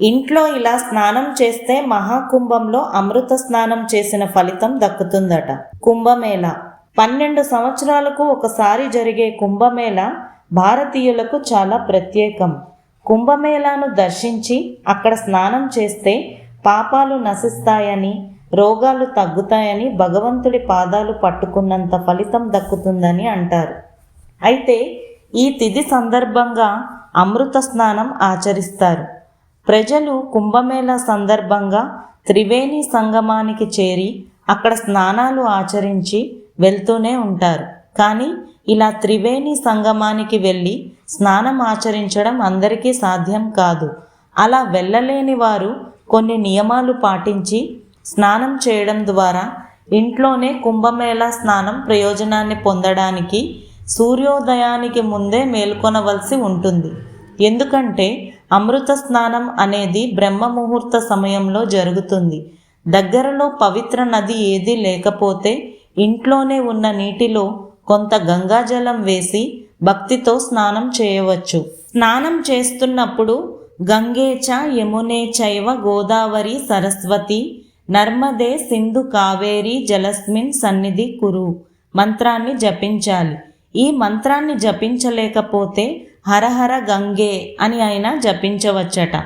ఇంట్లో ఇలా స్నానం చేస్తే మహాకుంభంలో అమృత స్నానం చేసిన ఫలితం దక్కుతుందట. కుంభమేళ. పన్నెండు సంవత్సరాలకు ఒకసారి జరిగే కుంభమేళ భారతీయులకు చాలా ప్రత్యేకం. కుంభమేళాను దర్శించి అక్కడ స్నానం చేస్తే పాపాలు నశిస్తాయని రోగాలు తగ్గుతాయని భగవంతుడి పాదాలు పట్టుకున్నంత ఫలితం దక్కుతుందని అంటారు. అయితే ఈ తిథి సందర్భంగా అమృత స్నానం ఆచరిస్తారు. ప్రజలు కుంభమేళా సందర్భంగా త్రివేణి సంగమానికి చేరి అక్కడ స్నానాలు ఆచరించి వెళ్తూనే ఉంటారు. కానీ ఇలా త్రివేణి సంగమానికి వెళ్ళి స్నానం ఆచరించడం అందరికీ సాధ్యం కాదు. అలా వెళ్ళలేని వారు కొన్ని నియమాలు పాటించి స్నానం చేయడం ద్వారా ఇంట్లోనే కుంభమేళా స్నానం ప్రయోజనాన్ని పొందడానికి సూర్యోదయానికి ముందే మేల్కొనవలసి ఉంటుంది. ఎందుకంటే అమృత స్నానం అనేది బ్రహ్మ ముహూర్త సమయంలో జరుగుతుంది. దగ్గరలో పవిత్ర నది ఏదీ లేకపోతే ఇంట్లోనే ఉన్న నీటిలో కొంత గంగాజలం వేసి భక్తితో స్నానం చేయవచ్చు. స్నానం చేస్తున్నప్పుడు గంగేచ యమునే చైవ గోదావరి సరస్వతి నర్మదే సింధు కావేరి జలస్మిన్ సన్నిధి కురు మంత్రాన్ని జపించాలి. ఈ మంత్రాన్ని జపించలేకపోతే హరహర గంగే అని అయినా జపించవచ్చట.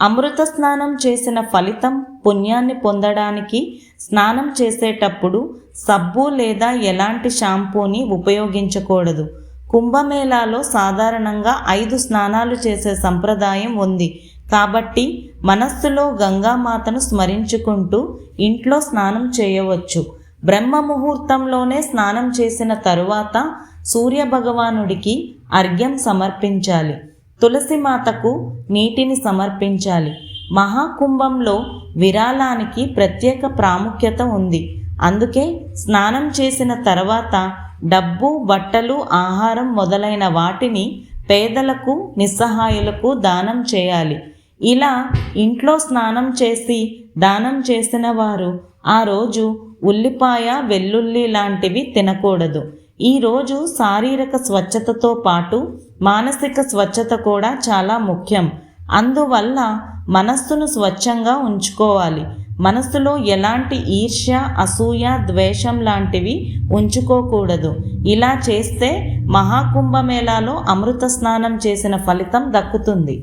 అమృత స్నానం చేసిన ఫలితం పుణ్యాన్ని పొందడానికి స్నానం చేసేటప్పుడు సబ్బు లేదా ఎలాంటి షాంపూని ఉపయోగించకూడదు. కుంభమేళాలో సాధారణంగా ఐదు స్నానాలు చేసే సంప్రదాయం ఉంది. కాబట్టి మనస్సులో గంగామాతను స్మరించుకుంటూ ఇంట్లో స్నానం చేయవచ్చు. బ్రహ్మ ముహూర్తంలోనే స్నానం చేసిన తరువాత సూర్యభగవానుడికి అర్ఘ్యం సమర్పించాలి. తులసి మాతకు నీటిని సమర్పించాలి. మహాకుంభంలో విరాళానికి ప్రత్యేక ప్రాముఖ్యత ఉంది. అందుకే స్నానం చేసిన తర్వాత డబ్బు బట్టలు ఆహారం మొదలైన వాటిని పేదలకు నిస్సహాయులకు దానం చేయాలి. ఇలా ఇంట్లో స్నానం చేసి దానం చేసిన వారు ఆ రోజు ఉల్లిపాయ వెల్లుల్లి లాంటివి తినకూడదు. ఈరోజు శారీరక స్వచ్ఛతతో పాటు మానసిక స్వచ్ఛత కూడా చాలా ముఖ్యం. అందువల్ల మనస్సును స్వచ్ఛంగా ఉంచుకోవాలి. మనస్సులో ఎలాంటి ఈర్ష్య అసూయ ద్వేషం లాంటివి ఉంచుకోకూడదు. ఇలా చేస్తే మహాకుంభమేళాలో అమృత స్నానం చేసిన ఫలితం దక్కుతుంది.